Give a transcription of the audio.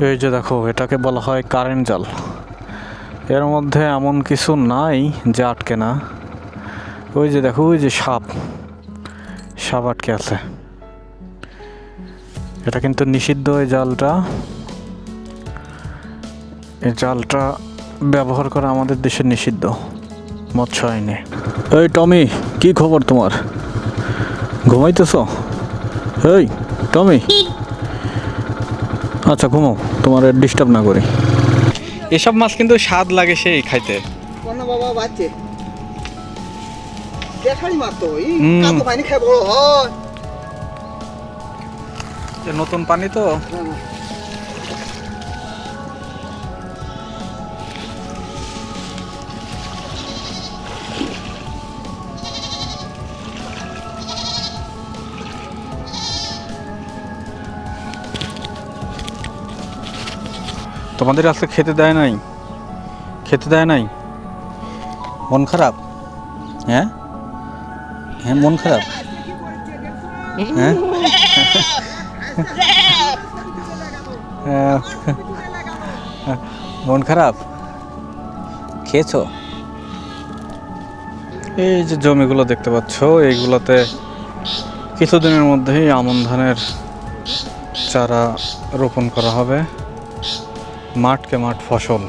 এই যে দেখো, এটাকে বলা হয় কারেন্ট জাল। এর মধ্যে এমন কিছু নাই যে আটকে না। ওই যে দেখো, ওই যে সাপ। সাপ আটকে আছে। এটা কিন্তু নিষিদ্ধ এই জালটা। এই জালটা ব্যবহার করা আমাদের দেশে নিষিদ্ধ, মৎস্য আইনে। এই টমি, কি খবর তোমার? ঘুমাইতেছ? এই, টমি। আচ্ছা ঘুমো। তোমার ডিস্টার্ব না করি। এসব মাছ কিন্তু স্বাদ লাগে সেই খাইতে। বাবা বাচ্চে দেখারি মাছ তো এই হুম। পানি খাই বড় হয়। নতুন পানি তো। তোমাদের আজকে খেতে দেয় নাই? খেতে দেয় নাই? মন খারাপ? হ্যাঁ? হ্যাঁ মন খারাপ? হ্যাঁ? হ্যাঁ। মন খারাপ? খেয়েছো? এই যে জমিগুলো দেখতে পাচ্ছ, এইগুলোতে কিছুদিনের মধ্যেই আমন ধানের চারা রোপণ করা হবে। মাঠকে মাঠ ফসল।